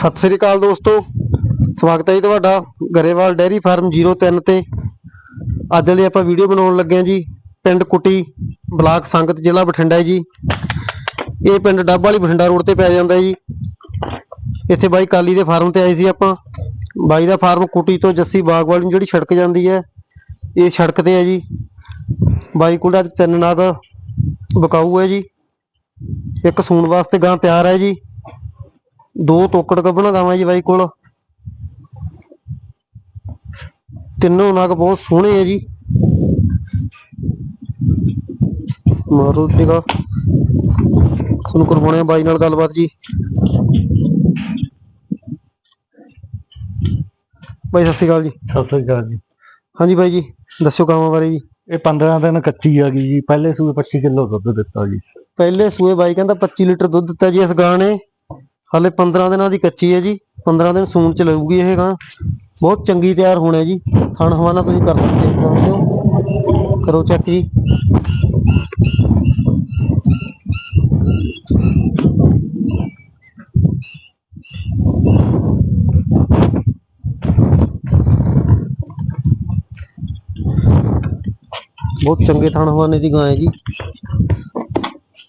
ਸਤਿ ਸ੍ਰੀ ਅਕਾਲ ਦੋਸਤੋ। ਸਵਾਗਤ ਹੈ ਜੀ ਤੁਹਾਡਾ ਗਰੇਵਾਲ ਡੈਰੀ ਫਾਰਮ 03 ਤੇ। ਅੱਜ ਲਈ ਆਪਾਂ ਵੀਡੀਓ ਬਣਾਉਣ ਲੱਗੇ ਹਾਂ ਜੀ, ਪਿੰਡ ਕੁਟੀ ਬਲਾਕ ਸੰਗਤ ਜ਼ਿਲ੍ਹਾ ਬਠਿੰਡਾ ਹੈ ਜੀ। ਇਹ ਪਿੰਡ ਡੱਬ ਵਾਲੀ ਬਠਿੰਡਾ ਰੋਡ ਤੇ ਪੈ ਜਾਂਦਾ ਹੈ ਜੀ। ਇੱਥੇ ਬਾਈ ਕਾਲੀ ਦੇ ਫਾਰਮ ਤੇ ਆਏ ਸੀ ਆਪਾਂ। ਬਾਈ ਦਾ ਫਾਰਮ ਕੁਟੀ ਤੋਂ ਜੱਸੀ ਬਾਗਵਾਲ ਨੂੰ ਜਿਹੜੀ ਸੜਕ ਜਾਂਦੀ ਹੈ, ਇਹ ਸੜਕ ਤੇ ਹੈ ਜੀ। ਬਾਈ ਕੋਲ ਅੱਜ ਤਿੰਨ ਨਾਗ ਬਕਾਊ ਹੈ ਜੀ। ਇੱਕ ਸੂਣ ਵਾਸਤੇ ਗਾਂ ਤਿਆਰ ਹੈ ਜੀ। ਦੋ ਤੋਕੜ ਗੱਭਣ ਗਾਵਾਂ ਜੀ ਬਾਈ ਕੋਲ। ਤਿੰਨੋਂ ਨਗ ਬਹੁਤ ਸੋਹਣੇ ਆ ਜੀ। ਮਾਰੋ ਨਿਗਾ ਸੁਣ ਕਰਵਾਉਣੇ ਆ ਬਾਈ ਨਾਲ ਗੱਲਬਾਤ ਜੀ। ਬਾਈ ਸਤਿ ਸ਼੍ਰੀ ਅਕਾਲ ਜੀ। ਸਤਿ ਸ੍ਰੀ ਅਕਾਲ ਜੀ। ਹਾਂਜੀ ਬਾਈ ਜੀ ਦੱਸਿਓ ਗਾਵਾਂ ਬਾਰੇ ਜੀ। ਇਹ 15 ਦਿਨ ਕੱਚੀ ਆ ਗਈ ਜੀ। ਪਹਿਲੇ ਸੂਏ 25 ਕਿਲੋ ਦੁੱਧ ਦਿੱਤਾ ਜੀ। ਪਹਿਲੇ ਸੂਏ ਬਾਈ ਕਹਿੰਦਾ 25 ਲੀਟਰ ਦੁੱਧ ਦਿੱਤਾ ਜੀ ਇਸ ਗਾਂ ਨੇ। ਹਾਲੇ 15 ਦਿਨਾਂ ਦੀ ਕੱਚੀ ਹੈ ਜੀ 15 ਦਿਨ ਸੂਣ ਚ ਲਊਗੀ ਇਹ ਗਾਂ। ਬਹੁਤ ਚੰਗੀ ਤਿਆਰ ਹੋਣਾ ਜੀ। ਥਣ ਹਵਾਨਾ ਤੁਸੀਂ ਕਰ ਸਕਦੇ ਹੋ ਕਰੋ ਚੈੱਕ ਜੀ। ਬਹੁਤ ਚੰਗੇ ਥਣ ਹਵਾਨੇ ਦੀ ਗਾਂ ਹੈ ਜੀ।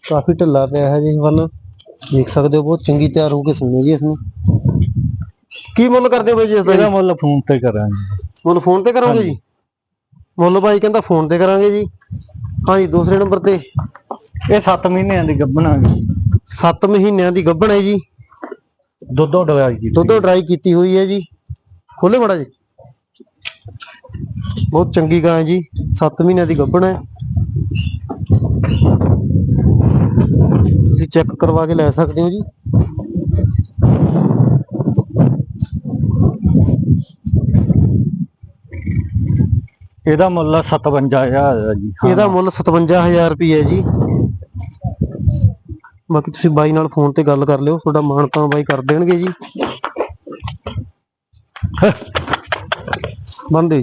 ਕਾਫੀ ਢਿੱਲਾ ਪਿਆ ਹੈ ਜੀ ਹਵਾਨਾ ਦੇਖ ਸਕਦੇ ਹੋ ਬਹੁਤ ਚੰਗੀ ਤਿਆਰ ਹੋ ਕੇ ਸੁਣਨੇ ਜੀ ਇਸਨੂੰ ਕੀ ਮੁੱਲ ਕਰਦੇ ਹੋ ਬਾਈ ਜੀ ਇਸ ਦਾ ਇਹਦਾ? ਮੁੱਲ ਫੋਨ ਤੇ ਕਰਾਂਗੇ। ਮੁੱਲ ਫੋਨ ਤੇ ਕਰੋਗੇ ਜੀ? ਮੁੱਲ ਬਾਈ ਕਹਿੰਦਾ ਫੋਨ ਤੇ ਕਰਾਂਗੇ ਜੀ। ਹਾਂਜੀ ਦੂਸਰੇ ਨੰਬਰ ਤੇ। ਇਹ 7 ਮਹੀਨਿਆਂ ਦੀ ਗੱਭਣਾ ਜੀ 7 ਮਹੀਨਿਆਂ ਦੀ ਗੱਭਣ ਹੈ ਜੀ। ਦੁੱਧੋਂ ਡਰਾਈ ਜੀ ਦੁੱਧੋਂ ਡਰਾਈ ਕੀਤੀ ਹੋਈ ਹੈ ਜੀ। ਖੋਲੇ ਮੜਾ ਜੀ। ਬਹੁਤ ਚੰਗੀ ਗਾਂ ਹੈ ਜੀ। 7 ਮਹੀਨਿਆਂ ਦੀ ਗੱਭਣ ਹੈ। ਚੈੱਕ ਕਰਵਾ ਕੇ ਲੈ ਸਕਦੇ ਹੋ ਜੀ? ਇਹਦਾ ਮੁੱਲ 57000 ਆ ਜੀ। ਇਹਦਾ ਮੁੱਲ 57000 ਰੁਪਏ ਜੀ। ਬਾਕੀ ਤੁਸੀਂ ਬਾਈ ਨਾਲ ਫੋਨ ਤੇ ਗੱਲ ਕਰ ਲਿਓ ਤੁਹਾਡਾ ਮਾਣ ਤਾਂ ਬਾਈ ਕਰ ਦੇਣਗੇ ਜੀ। ਬੰਦ।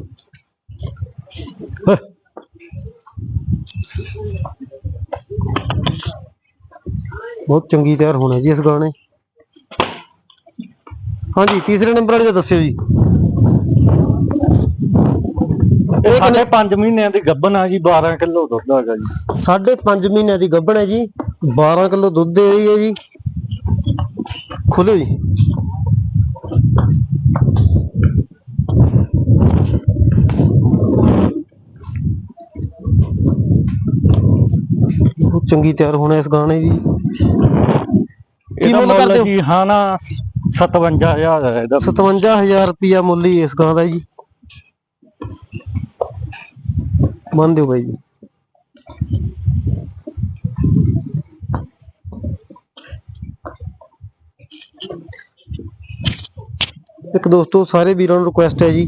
ਬਹੁਤ ਚੰਗੀ ਤਿਆਰ ਹੋਣਾ ਜੀ ਇਸ ਗਾਣੇ। ਹਾਂਜੀ ਤੀਸਰੇ ਨੰਬਰ ਵਾਲੇ ਦਾ ਦੱਸਿਓ ਜੀ। ਇਹ ਸਾਡੇ 5 ਮਹੀਨਿਆਂ ਦੀ ਗੱਭਣਾ ਜੀ 12 ਕਿਲੋ ਦੁੱਧ ਹੈਗਾ ਜੀ। ਸਾਢੇ 5 ਮਹੀਨਿਆਂ ਦੀ ਗੱਭਣ ਹੈ ਜੀ 12 ਕਿਲੋ ਦੁੱਧ ਦੇ ਰਹੀ ਹੈ ਜੀ। ਖੋਲੋ ਜੀ। ਬਹੁਤ ਚੰਗੀ ਤਿਆਰ ਹੋਣਾ ਇਸ ਗਾਣੇ ਦੀ। ਕੀ ਮੁੱਲ ਕਰਦੇ ਹੋ? ਜੀ ਹਾਂ ਨਾ 57000 ਹੈ ਇਹਦਾ। 57000 ਰੁਪਿਆ ਮੁੱਲ ਹੀ ਇਸ ਗਾਂ ਦਾ ਜੀ। ਮੰਨ ਦਿਓ ਬਾਈ ਜੀ। ਇੱਕ ਦੋਸਤੋ ਸਾਰੇ ਵੀਰਾਂ ਨੂੰ ਰਿਕੁਐਸਟ ਹੈ ਜੀ।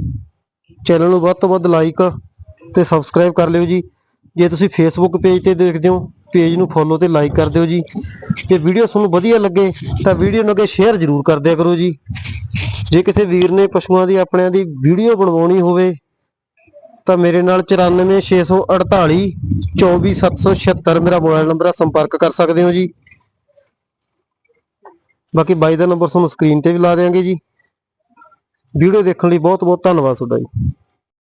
ਚੈਨਲ ਨੂੰ ਵੱਧ ਤੋਂ ਵੱਧ ਲਾਈਕ ਤੇ ਸਬਸਕ੍ਰਾਈਬ ਕਰ ਲਿਓ ਜੀ। ਜੇ ਤੁਸੀਂ ਫੇਸਬੁੱਕ ਪੇਜ ਤੇ ਦੇਖਦੇ ਹੋ ਪੇਜ ਨੂੰ ਫੋਲੋ ਤੇ ਲਾਈਕ ਕਰ ਦਿਓ ਜੀ। ਜੇ ਵੀਡੀਓ ਤੁਹਾਨੂੰ ਵਧੀਆ ਲੱਗੇ, ਤਾਂ ਵੀਡੀਓ ਨੂੰ ਅੱਗੇ ਸ਼ੇਅਰ ਜ਼ਰੂਰ ਕਰ ਦਿਆ ਕਰੋ ਜੀ। ਜੇ ਕਿਸੇ ਵੀਰ ਨੇ ਪਸ਼ੂਆਂ ਦੀ, ਆਪਣਿਆਂ ਦੀ ਵੀਡੀਓ ਬਣਵਾਉਣੀ ਹੋਵੇ, ਤਾਂ ਮੇਰੇ ਨਾਲ 94648 24776 ਮੇਰਾ ਮੋਬਾਈਲ ਨੰਬਰ ਆ, ਸੰਪਰਕ ਕਰ ਸਕਦੇ ਹੋ ਜੀ। ਬਾਕੀ ਬਾਈ ਦਾ ਨੰਬਰ ਤੁਹਾਨੂੰ ਸਕਰੀਨ ਤੇ ਵੀ ਲਾ ਦੇਵਾਂਗੇ ਜੀ। ਵੀਡੀਓ ਦੇਖਣ ਲਈ ਬਹੁਤ ਬਹੁਤ ਧੰਨਵਾਦ ਤੁਹਾਡਾ ਜੀ।